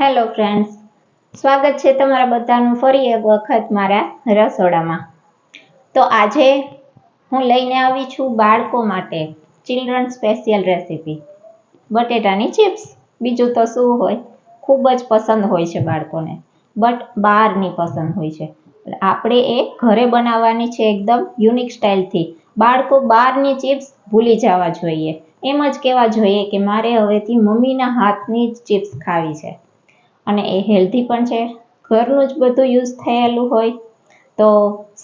Hello friends સ્વાગત છે તમારા બધાનું ફરી એક વખત મારા રસોડામાં. તો આજે હું લઈને આવી છું બાળકો માટે ચિલ્ડ્રન સ્પેશિયલ રેસીપી બટેટાની ચિપ્સ બીજું તો શું હોય? ખૂબ જ પસંદ હોય છે બાળકોને. બટ બહારની પસંદ હોય છે. આપણે એ ઘરે બનાવવાની છે એકદમ યુનિક સ્ટાઇલથી બાળકો બહારની ચિપ્સ ભૂલી જવા જોઈએ. એમ જ કહેવા જોઈએ કે મારે હવેથી મમ્મીના હાથની જ ચિપ્સ ખાવી છે. અને એ હેલ્ધી પણ છે. ઘરનું જ બધું યુઝ થયેલું હોય તો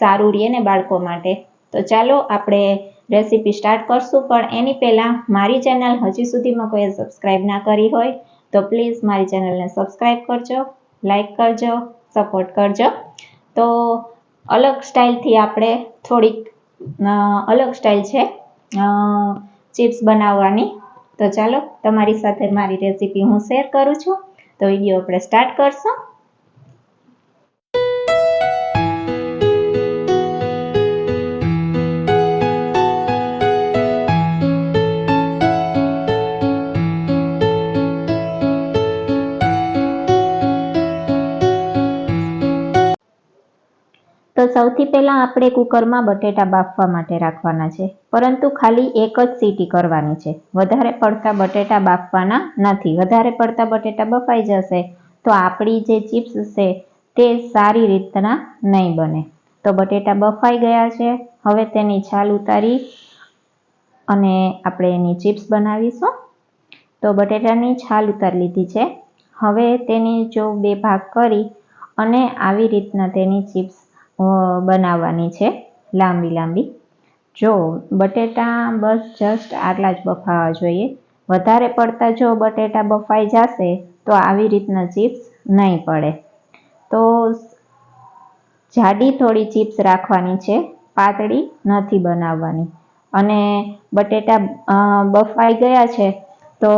સારું રહે ને બાળકો માટે. તો ચાલો આપણે રેસીપી સ્ટાર્ટ કરશું, પણ એની પહેલાં મારી ચેનલ હજી સુધીમાં કોઈએ સબસ્ક્રાઈબ ના કરી હોય, તો પ્લીઝ મારી ચેનલને સબસ્ક્રાઈબ કરજો લાઈક કરજો સપોર્ટ કરજો. તો અલગ સ્ટાઇલથી આપણે થોડીક અલગ સ્ટાઇલ છે ચિપ્સ બનાવવાની. તો ચાલો તમારી સાથે મારી રેસીપી હું શેર કરું છું. તો વીડિયો આપણે સ્ટાર્ટ કરશું. સૌથી પહેલાં આપણે કુકરમાં બટેટા બાફવા માટે રાખવાના છે. પરંતુ ખાલી એક જ સીટી કરવાની છે. વધારે પડતા બટેટા બાફવાના નથી. વધારે પડતા બટેટા બફાઈ જશે તો આપણી જે ચિપ્સ છે તે સારી રીતના નહીં બને. તો બટેટા બફાઈ ગયા છે. હવે તેની છાલ ઉતારી અને આપણે એની ચિપ્સ બનાવીશું. તો બટેટાની છાલ ઉતારી લીધી છે. હવે તેની જો બે ભાગ કરી અને આવી રીતના તેની ચિપ્સ બનાવવાની છે, લાંબી લાંબી. જો બટેટા બસ જસ્ટ આટલા જ બફાવા જોઈએ. વધારે પડતા જો બટેટા બફાઈ જશે, તો આવી રીતના ચિપ્સ નહીં પડે. તો જાડી થોડી ચિપ્સ રાખવાની છે, પાતળી નથી બનાવવાની. અને બટેટા બફાઈ ગયા છે, તો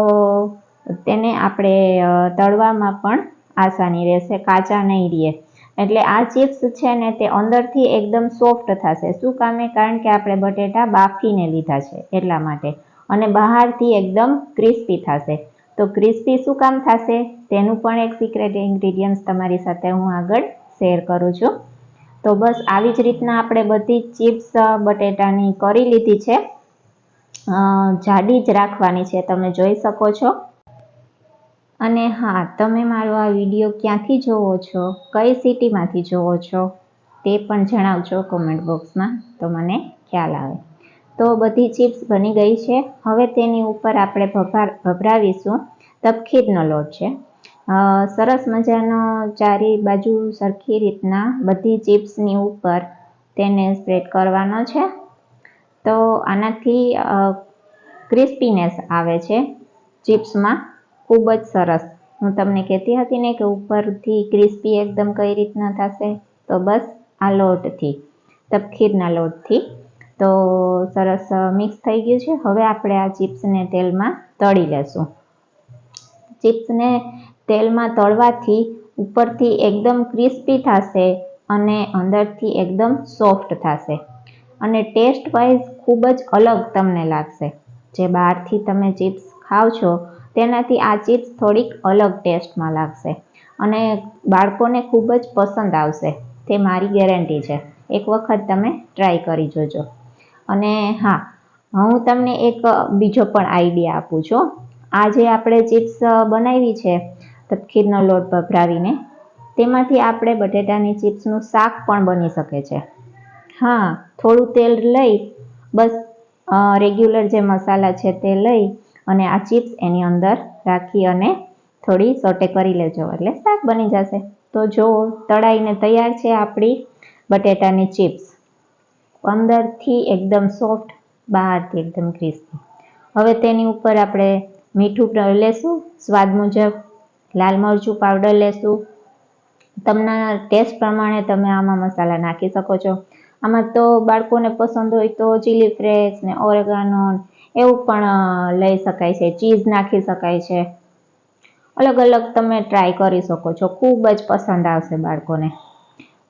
તેને આપણે તળવામાં પણ આસાની રહેશે, કાચા નહીં રહે. એટલે આ ચિપ્સ છે ને તે અંદરથી એકદમ સોફ્ટ થશે. શું કામે? કારણ કે આપણે બટેટા બાફીને લીધા છે એટલા માટે. અને બહારથી એકદમ ક્રિસ્પી થશે. તો ક્રિસ્પી શું કામ થશે? તેનું પણ એક સિક્રેટ ઇન્ગ્રીડિયન્ટ્સ તમારી સાથે હું આગળ શેર કરું છું. તો બસ આવી જ રીતના આપણે બધી ચિપ્સ બટેટાની કરી લીધી છે. જાડી જ રાખવાની છે. તમે જોઈ શકો છો. અને હા, તમે મારો આ વીડિયો ક્યાંથી જોવો છો? કઈ સિટીમાંથી જોવો છો? તે પણ જણાવજો કોમેન્ટ બોક્સમાં તો મને ખ્યાલ આવે. તો બધી ચિપ્સ બની ગઈ છે. હવે તેની ઉપર આપણે ભભાર ભભરાવીશું. તપખીરનો લોટ છે. સરસ મજાનો ચારે બાજુ સરખી રીતના બધી ચિપ્સની ઉપર તેને સ્પ્રેડ કરવાનો છે. તો આનાથી ક્રિસ્પીનેસ આવે છે ચિપ્સમાં. ખૂબ જ સરસ. હું તમને કહેતી હતી ને કે ઉપરથી ક્રિસ્પી એકદમ કઈ રીતના થશે? તો બસ આ લોટથી, તપખીરના લોટથી. તો સરસ મિક્સ થઈ ગયું છે. હવે આપણે આ ચિપ્સને તેલમાં તળી લેશું. ચિપ્સને તેલમાં તળવાથી ઉપરથી એકદમ ક્રિસ્પી થશે અને અંદરથી એકદમ સોફ્ટ થશે. અને ટેસ્ટ વાઇઝ ખૂબ જ અલગ તમને લાગશે. જે બહારથી તમે ચિપ્સ ખાવ છો તેનાથી આ ચિપ્સ થોડીક અલગ ટેસ્ટમાં લાગશે. અને બાળકોને ખૂબ જ પસંદ આવશે. તે મારી ગેરંટી છે. એક વખત તમે ટ્રાય કરી જોજો. અને હા, હું તમને એક બીજો પણ આઈડિયા આપું છું. આ જે આપણે ચિપ્સ બનાવી છે તપખીરનો લોટ ભભરાવીને, તેમાંથી આપણે બટેટાની ચિપ્સનું શાક પણ બની શકે છે. હા, થોડું તેલ લઈ, બસ રેગ્યુલર જે મસાલા છે તે લઈ અને આ ચિપ્સ એની અંદર રાખી અને થોડી સોટે કરી લેજો, એટલે શાક બની જશે. તો જો તળાઈને તૈયાર છે આપણી બટેટાની ચિપ્સ. અંદરથી એકદમ સોફ્ટ, બહારથી એકદમ ક્રિસ્પી. હવે તેની ઉપર આપણે મીઠું લેશું, સ્વાદ મુજબ લાલ મરચું પાવડર લેશું. તમને ટેસ્ટ પ્રમાણે તમે આમાં મસાલા નાખી શકો છો. આમાં તો બાળકોને પસંદ હોય તો ચીલી ફ્લેક્સ ને ઓરેગાનો એવું પણ લઈ શકાય છે. ચીઝ નાખી શકાય છે. અલગ અલગ તમે ટ્રાય કરી શકો છો. ખૂબ જ પસંદ આવશે બાળકોને.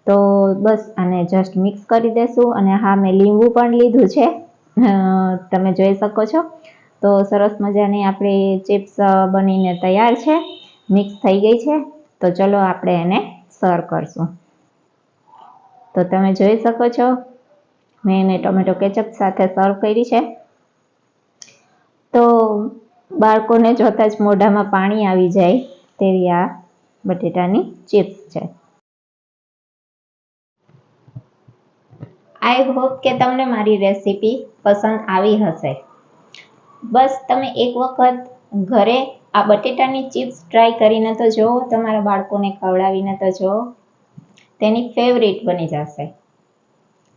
તો બસ, આને જસ્ટ મિક્સ કરી દેશું. અને હા, મેં લીંબુ પણ લીધું છે. તમે જોઈ શકો છો. તો સરસ મજાની આપણી ચિપ્સ બનીને તૈયાર છે. મિક્સ થઈ ગઈ છે. તો ચલો આપણે એને સર્વ કરશું. તો તમે જોઈ શકો છો. મેં એને ટોમેટો કેચઅપ સાથે સર્વ કરી છે. તો બાળકોને જોતા જ મોઢામાં પાણી આવી જાય તેવી આ બટેટાની ચિપ્સ છે. આઈ હોપ કે તમને મારી રેસીપી પસંદ આવી હશે. બસ તમે એક વખત ઘરે આ બટેટાની ચિપ્સ ટ્રાય કરીને તો જુઓ, તમારા બાળકોને ખવડાવીને તો જુઓ, તેની ફેવરિટ બની જશે.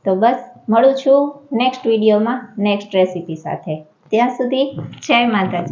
તો બસ, મળું છું નેક્સ્ટ વિડીયોમાં નેક્સ્ટ રેસીપી સાથે. ત્યાં સુધી જય માતાજી.